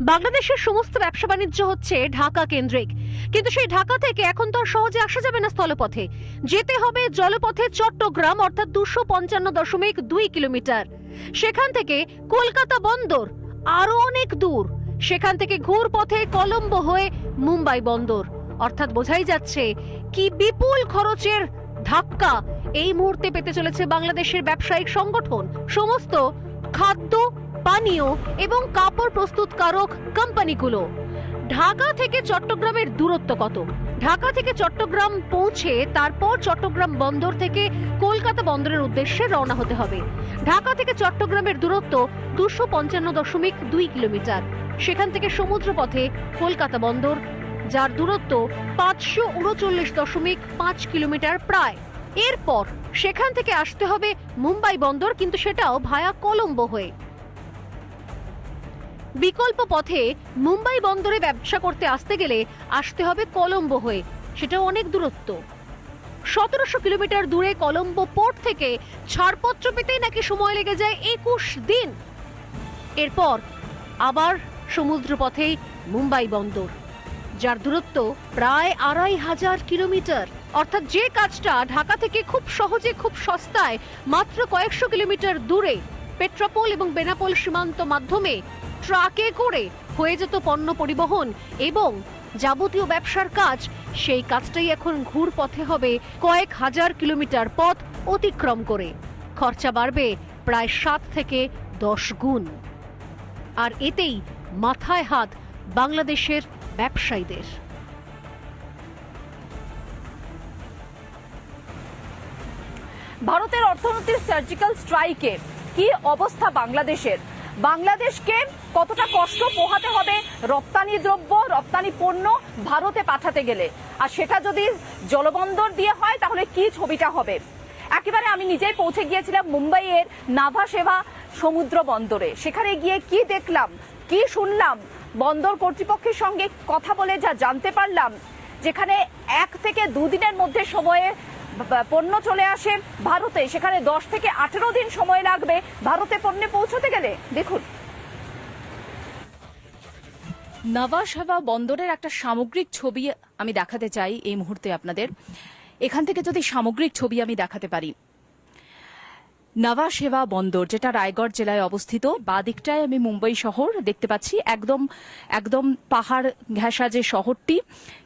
বাংলাদেশের সমস্ত ব্যবসা বাণিজ্য হচ্ছে ঢাকা কেন্দ্রিক। কিন্তু সেই ঢাকা থেকে এখন তো সহজে আসা যাবে না স্থলপথে। যেতে হবে জলপথে চট্টগ্রাম, অর্থাৎ দুশো পঞ্চান্ন দশমিক দুই কিলোমিটার। সেখান থেকে কলকাতা বন্দর, আরও অনেক দূর। সেখান থেকে ঘুর পথে কলম্বো হয়ে মুম্বাই বন্দর। অর্থাৎ বোঝাই যাচ্ছে কি বিপুল খরচের ধাক্কা এই মুহূর্তে পেতে চলেছে বাংলাদেশের ব্যবসায়িক সংগঠন। সমস্ত খাদ্য পানীয় এবং কাপড় প্রস্তুতকারক কোম্পানিগুলো। ঢাকা থেকে চট্টগ্রামের দূরত্ব কত? ঢাকা থেকে চট্টগ্রাম পৌঁছে তারপর চট্টগ্রাম বন্দর থেকে কলকাতা বন্দরের উদ্দেশ্যে রওনা হতে হবে। ঢাকা থেকে চট্টগ্রামের দূরত্ব দুশো পঞ্চান্ন দশমিক দুই কিলোমিটার। সেখান থেকে সমুদ্র পথে কলকাতা বন্দর, যার দূরত্ব পাঁচশো উনচল্লিশ দশমিক পাঁচ কিলোমিটার প্রায়। এরপর সেখান থেকে আসতে হবে মুম্বাই বন্দর, কিন্তু সেটাও ভায়া কলম্বো হয়ে। বিকল্প পথে মুম্বাই বন্দরে ব্যবসা করতে আসতে গেলে আসতে হবে কলম্বো হয়ে। সেটাও অনেক দূরত্ব। সতেরোশো কিলোমিটার দূরে কলম্বো পোর্ট থেকে ছাড়পত্র পেতেই নাকি সময় লেগে যায় একুশ দিন। এরপর আবার সমুদ্র পথেই মুম্বাই বন্দর, যার দূরত্ব প্রায় আড়াই হাজার কিলোমিটার। অর্থাৎ যে কাজটা ঢাকা থেকে খুব সহজে খুব সস্তায় মাত্র কয়েকশো কিলোমিটার দূরে পেট্রাপোল এবং বেনাপোল সীমান্ত মাধ্যমে ট্রাকে করে হয়ে যেত পণ্য পরিবহন এবং যাবতীয় ব্যবসার কাজ। সেই কাজটাই এখন ঘুর পথে হবে কয়েক হাজার কিলোমিটার পথ অতিক্রম করে। খরচা বাড়বে প্রায় সাত থেকে দশ গুণ। আর এতেই মাথায় হাত বাংলাদেশের ব্যবসায়ীদের। ভারতের অর্থনীতির সার্জিক্যাল স্ট্রাইকে কি অবস্থা বাংলাদেশের? বাংলাদেশকে কতটা কষ্ট পোহাতে হবে রপ্তানি দ্রব্য, রপ্তানি পণ্য ভারতে পাঠাতে গেলে? আর সেটা যদি জলবন্দর দিয়ে হয়, তাহলে কি ছবিটা হবে? একেবারে আমি নিজেই পৌঁছে গিয়েছিলাম মুম্বাইয়ের নাভা সেবা সমুদ্র বন্দরে। সেখানে গিয়ে কি দেখলাম, কি শুনলাম? বন্দর কর্তৃপক্ষের সঙ্গে কথা বলে যা জানতে পারলাম, যেখানে এক থেকে দুদিনের মধ্যে সময়ে পণ্য চলে আসে ভারতে। সেখানে দশ থেকে আঠেরো দিন সময় লাগবে ভারতে পণ্যে পৌঁছতে গেলে। দেখুন। নভাসাভা বন্দরের একটা সামগ্রিক ছবি আমি দেখাতে চাই এই মুহূর্তে আপনাদের। এখান থেকে যদি সামগ্রিক ছবি আমি দেখাতে পারি। নভা সেবা বন্দর, যেটা রায়গড় জেলায় অবস্থিত, বাদিকটায় আমি মুম্বাই শহর দেখতে পাচ্ছি। একদম একদম পাহাড় ঘেঁষা যে শহরটি,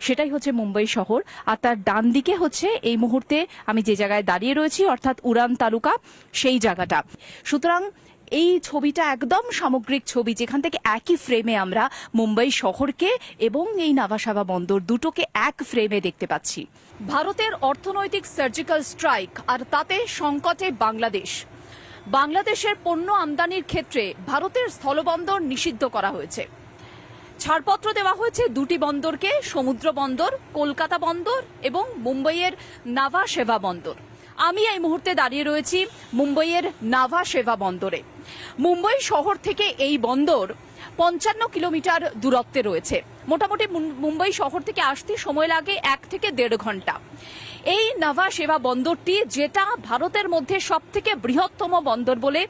সেটাই হচ্ছে মুম্বাই শহর। আর তার ডান দিকে হচ্ছে এই মুহূর্তে আমি যে জায়গায় দাঁড়িয়ে রয়েছি, অর্থাৎ উড়ান তালুকা, সেই জায়গাটা। সুতরাং এই ছবিটা একদম সামগ্রিক ছবি, যেখান থেকে একই ফ্রেমে আমরা মুম্বাই শহরকে এবং এই নাভাসাভা বন্দর দুটোকে এক ফ্রেমে দেখতে পাচ্ছি। ভারতের অর্থনৈতিক সার্জিক্যাল স্ট্রাইক আর তাতে সংকটে বাংলাদেশ। বাংলাদেশের পণ্য আমদানির ক্ষেত্রে ভারতের স্থলবন্দর নিষিদ্ধ করা হয়েছে। ছাড়পত্র দেওয়া হয়েছে দুটি বন্দরকে, সমুদ্র বন্দর, কলকাতা বন্দর এবং মুম্বাইয়ের নাভা সেবা বন্দর। আমি এই মুহূর্তে দাঁড়িয়ে রয়েছি মুম্বাইয়ের নাভা সেবা বন্দরে। মুম্বাই শহর থেকে এই বন্দর পঞ্চান্ন কিলোমিটার দূরত্বে রয়েছে। মোটামুটি মুম- মুম্বাই শহর থেকে আসতে সময় লাগে এক থেকে দেড় ঘণ্টা। এই নাভা সেবা বন্দরটি যেটা ভারতের মধ্যে সব থেকে বৃহত্তম বন্দর বলে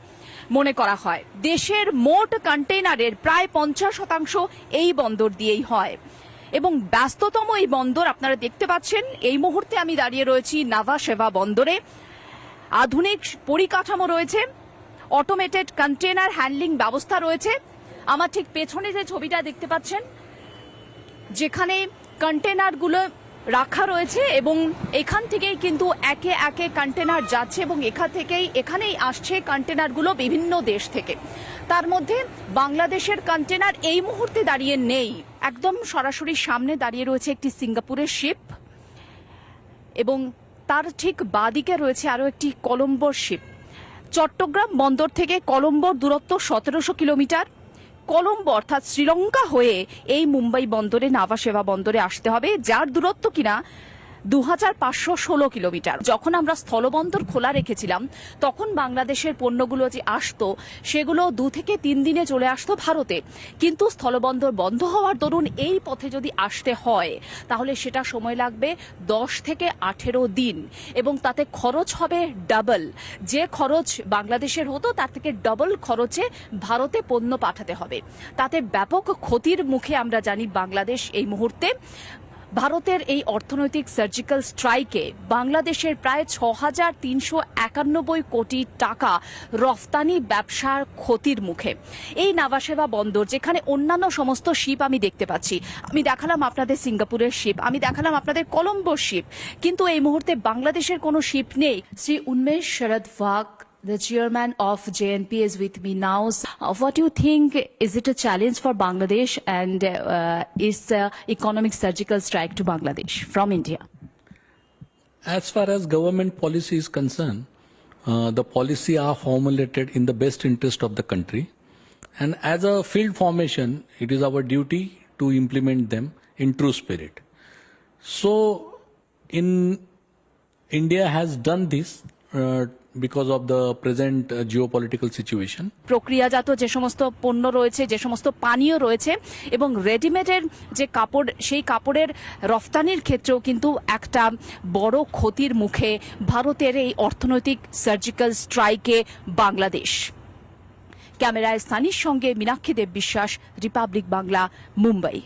মনে করা হয়। দেশের মোট কন্টেইনারের প্রায় পঞ্চাশ শতাংশ এই বন্দর দিয়েই হয়। এবং ব্যস্ততম এই বন্দর আপনারা দেখতে পাচ্ছেন। এই মুহূর্তে আমি দাঁড়িয়ে রয়েছি নাভা সেবা বন্দরে। আধুনিক পরিকাঠামো রয়েছে অটোমেটেড কন্টেনার হ্যান্ডলিং ব্যবস্থা রয়েছে। আমার ঠিক পেছনে যে ছবিটা দেখতে পাচ্ছেন, যেখানে কন্টেনারগুলো রাখা রয়েছে এবং এখান থেকেই কিন্তু একে একে কন্টেনার যাচ্ছে এবং এখান থেকেই, এখানেই আসছে কন্টেনারগুলো বিভিন্ন দেশ থেকে। তার মধ্যে বাংলাদেশের কন্টেনার এই মুহূর্তে দাঁড়িয়ে নেই। একদম সরাসরি সামনে দাঁড়িয়ে রয়েছে একটি সিঙ্গাপুরের শিপ এবং তার ঠিক বাদিকে রয়েছে আরও একটি কলম্বোর শিপ চট্টগ্রাম বন্দর থেকে কলম্বোর দূরত্ব সতেরোশো কিলোমিটার। কলম্বো অর্থাৎ শ্রীলঙ্কা হয়ে এই মুম্বাই বন্দরে নাভা সেবা বন্দরে আসতে হবে, যার দূরত্ব কিনা দু হাজার পাঁচশো ষোলো কিলোমিটার। যখন আমরা স্থলবন্দর খোলা রেখেছিলাম, তখন বাংলাদেশের পণ্যগুলো যে আসতো, সেগুলো দু থেকে তিন দিনে চলে আসতো ভারতে। কিন্তু স্থলবন্দর বন্ধ হওয়ার দরুন এই পথে যদি আসতে হয়, তাহলে সেটা সময় লাগবে দশ থেকে আঠেরো দিন। এবং তাতে খরচ হবে ডাবল যে খরচ বাংলাদেশের হতো, তার থেকে ডবল খরচে ভারতে পণ্য পাঠাতে হবে। তাতে ব্যাপক ক্ষতির মুখে আমরা জানি বাংলাদেশ এই মুহূর্তে। ভারতের এই অর্থনৈতিক সার্জিক্যাল স্ট্রাইকে বাংলাদেশের প্রায় ছ হাজার তিনশো একানব্বই কোটি টাকা রফতানি ব্যবসার ক্ষতির মুখে। এই নাভাসেবা বন্দর, যেখানে অন্যান্য সমস্ত শিপ আমি দেখতে পাচ্ছি, আমি দেখালাম আপনাদের সিঙ্গাপুরের শিপ আমি দেখালাম আপনাদের কলম্বোর শিপ কিন্তু এই মুহূর্তে বাংলাদেশের কোনো শিপ নেই। শ্রী উন্মেষ শরদ ভাগ The chairman of JNP is with me now. So, uh, what do you think? Is it a challenge for Bangladesh and uh, is uh, economic surgical strike to Bangladesh from India? As far as government policy is concerned, uh, the policy are formulated in the best interest of the country. And as a field formation, it is our duty to implement them in true spirit. So, in India has done this uh, because of the present uh, geopolitical situation. প্রক্রিয়াজাত যে সমস্ত পণ্য রয়েছে যে সমস্ত পানীয় রয়েছে এবং রেডিমেডের যে কাপড় সেই কাপড়ের রফতানির ক্ষেত্রেও কিন্তু একটা বড় ক্ষতির মুখে ভারতের এই অর্থনৈতিক সার্জিক্যাল স্ট্রাইকে বাংলাদেশ ক্যামেরায় সানির সঙ্গে মীনাক্ষী দেব বিশ্বাস রিপাবলিক বাংলা মুম্বাই